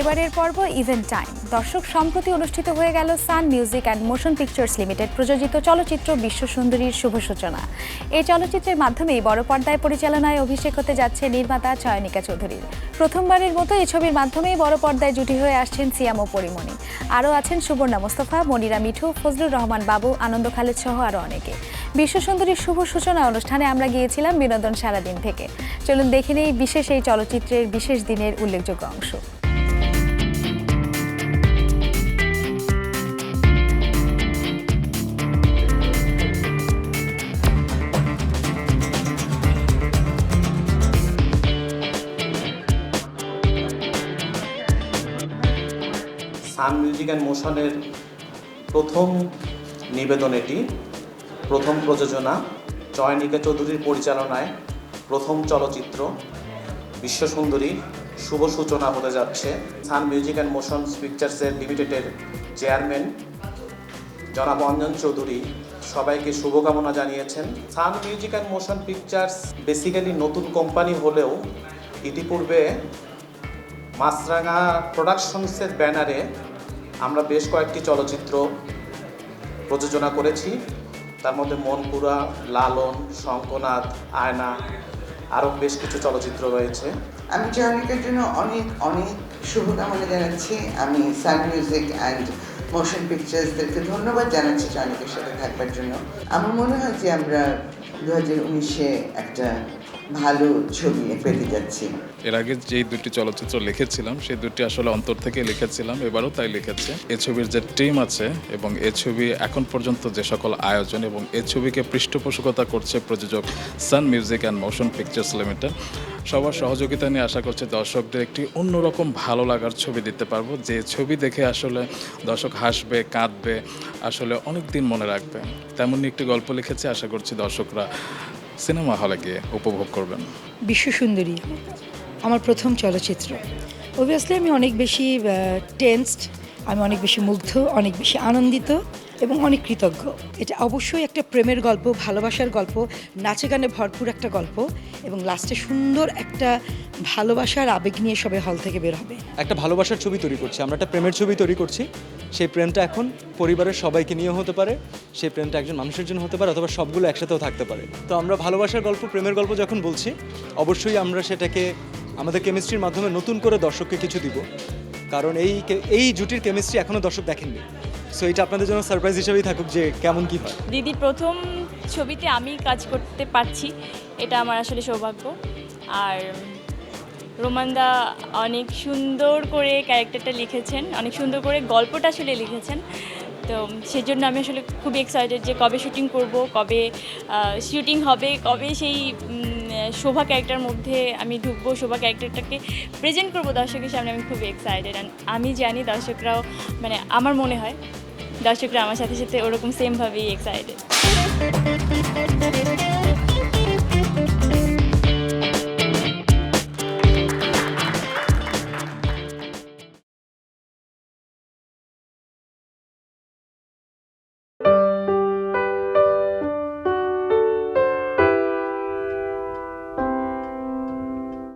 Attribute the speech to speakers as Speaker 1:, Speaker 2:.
Speaker 1: এবারের পর্ব event time দর্শক, সম্প্রতি অনুষ্ঠিত হয়ে গেল Sun Music and Motion Pictures Limited প্রযোজিত চলচ্চিত্র বিশ্বসুন্দরীর শুভ সূচনা। এই চলচ্চিত্রের মাধ্যমেই বড় পর্দায় পরিচালনায় অভিষেক হতে যাচ্ছে নির্মাতা চয়নিকা চৌধুরীর প্রথমবারের মতো এই ছবির মাধ্যমেই বড় পর্দায় জুটি হয়ে আসছেন সিয়াম ও পরিমণি। আরও আছেন সুবর্ণা মোস্তফা, মনিরা মিঠু, ফজলুর রহমান বাবু, আনন্দ খালেদ সহ আরও অনেকে। বিশ্বসুন্দরীর শুভ সূচনা অনুষ্ঠানে আমরা গিয়েছিলাম বিনোদন সারাদিন থেকে। চলুন দেখে নেই বিশেষ এই চলচ্চিত্রের বিশেষ দিনের উল্লেখযোগ্য অংশ।
Speaker 2: সান মিউজিক অ্যান্ড মোশনের প্রথম নিবেদন এটি, প্রথম প্রযোজনা চয়নিকা চৌধুরীর পরিচালনায় প্রথম চলচ্চিত্র, বিশ্বসুন্দরী, শুভ সূচনা হতে যাচ্ছে সান মিউজিক অ্যান্ড মোশন পিকচার্সের লিমিটেডের চেয়ারম্যান জনাব অঞ্জন চৌধুরী। সবাইকে শুভকামনা জানিয়েছেন। Sun Music and Motion Pictures basically নতুন কোম্পানি হলেও ইতিপূর্বে মাছরাঙা প্রোডাকশনসের ব্যানারে আমরা বেশ কয়েকটি চলচ্চিত্র প্রযোজনা করেছি। তার মধ্যে মনপুরা, লালন, শঙ্কনাথ, আয়না, আরও বেশ কিছু চলচ্চিত্র রয়েছে।
Speaker 3: আমি জয়নিকার জন্য অনেক অনেক শুভকামনা জানাচ্ছি। আমি সান মিউজিক অ্যান্ড মোশন পিকচার্সদেরকে ধন্যবাদ জানাচ্ছি জয়নিকার সাথে থাকবার জন্য। আমার মনে হয় যে আমরা দু হাজার উনিশে একটা ভালো ছবি পেতে যাচ্ছি।
Speaker 4: এর আগে যেই দুটি চলচ্চিত্র লিখেছিলাম, সেই দুটি আসলে অন্তর থেকে লিখেছিলাম, এবারও তাই লিখেছে। এ ছবির যে টিম আছে এবং এ ছবি এখন পর্যন্ত যে সকল আয়োজন এবং এ ছবিকে পৃষ্ঠপোষকতা করছে প্রযোজক Sun Music and Motion Pictures Limited. সবার সহযোগিতা নিয়ে আশা করছি দর্শকদের একটি অন্যরকম ভালো লাগার ছবি দিতে পারব। যে ছবি দেখে আসলে দর্শক হাসবে, কাঁদবে, আসলে অনেক দিন মনে রাখবে। তেমনই একটি গল্প লিখেছে, আশা করছি দর্শকরা সিনেমা হলে গিয়ে উপভোগ করবেন।
Speaker 5: বিশ্ব সুন্দরী, আমার প্রথম চলচ্চিত্র। অবভিয়াসলি আমি অনেক বেশি টেন্সড আমি অনেক বেশি মুগ্ধ, অনেক বেশি আনন্দিত এবং অনেক কৃতজ্ঞ। এটা অবশ্যই একটা প্রেমের গল্প, ভালোবাসার গল্প, নাচে গানে ভরপুর একটা গল্প এবং লাস্টে সুন্দর একটা ভালোবাসার আবেগ নিয়ে সবাই হল থেকে বের হবে।
Speaker 6: একটা ভালোবাসার ছবি তৈরি করছি, আমরা একটা প্রেমের ছবি তৈরি করছি। সেই প্রেমটা এখন পরিবারের সবাইকে নিয়ে হতে পারে, সেই প্রেমটা একজন মানুষের জন্য হতে পারে অথবা সবগুলো একসাথেও থাকতে পারে। তো আমরা ভালোবাসার গল্প, প্রেমের গল্প যখন বলছি, অবশ্যই আমরা সেটাকে, আমাদের কেমিস্ট্রির মাধ্যমে নতুন করে দর্শককে কিছু দিব। কারণ এই এই জুটির কেমিস্ট্রি এখনও দর্শক দেখেননি। সো এটা আপনাদের জন্য সারপ্রাইজ হিসেবেই থাকুক যে কেমন কি হয়।
Speaker 7: দিদি, প্রথম ছবিতে আমি কাজ করতে পারছি, এটা আমার আসলে সৌভাগ্য। আর রোমানদা অনেক সুন্দর করে ক্যারেক্টারটা লিখেছেন, অনেক সুন্দর করে গল্পটা আসলে লিখেছেন। তো সেজন্য আমি আসলে খুবই এক্সাইটেড যে কবে শুটিং করব, কবে শুটিং হবে, কবে সেই শোভা ক্যারেক্টার মধ্যে আমি ঢুকবো, শোভা ক্যারেক্টারটাকে প্রেজেন্ট করব দর্শকের সামনে আমি খুব এক্সাইটেড অ্যান্ড আমি জানি দর্শকরাও মানে আমার মনে হয় দর্শকরা আমার সাথে সাথে ওরকম সেমভাবেই এক্সাইটেড